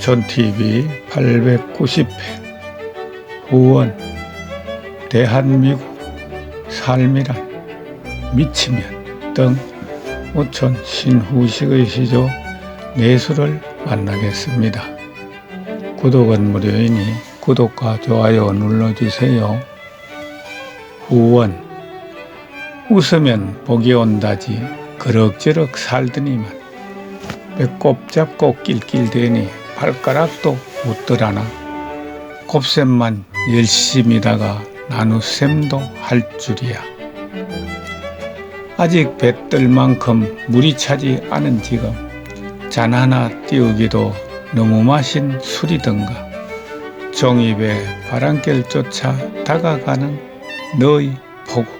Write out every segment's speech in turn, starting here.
전TV 890회 후원 대한민국 삶이란 미치면 등 오천 신후식의 시조 내수를 만나겠습니다. 구독은 무료이니 구독과 좋아요 눌러주세요. 후원 웃으면 복이 온다지 그럭저럭 살더니만 배꼽 잡고 낄낄대니 발가락도 웃더라나 곱셈만 열심히다가 나눗셈도 할 줄이야. 아직 뱃들 만큼 물이 차지 않은 지금 잔 하나 띄우기도 너무 마신 술이던가. 종입에 바람결 쫓아 다가가는 너의 보고.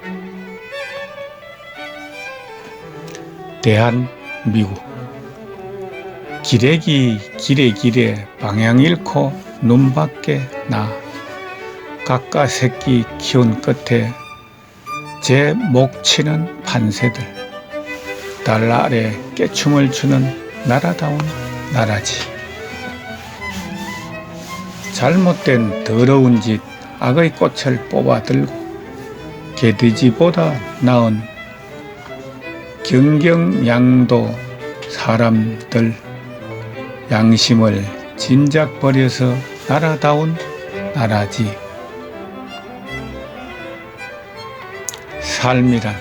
대한 미국 기레기 기레기레 방향 잃고 눈 밖에 나. 각가 새끼 키운 끝에 제 목치는 판새들. 달 아래 깨춤을 추는 나라다운 나라지. 잘못된 더러운 짓 악의 꽃을 뽑아들고 개돼지보다 나은 경경양도 사람들 양심을 진작 버려서 나라다운 나라지. 삶이란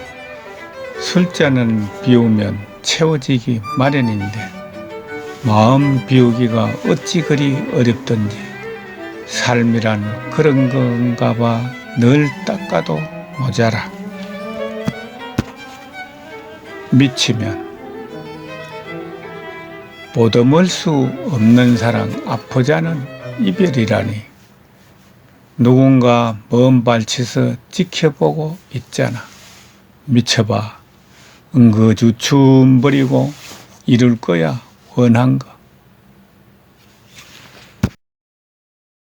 술잔은 비우면 채워지기 마련인데 마음 비우기가 어찌 그리 어렵던지 삶이란 그런 건가 봐 늘 닦아도 모자라. 미치면 보듬을 수 없는 사랑 아프자는 이별이라니. 누군가 먼 발치서 지켜보고 있잖아. 미쳐봐. 은거주춤 버리고 이룰 거야 원한 거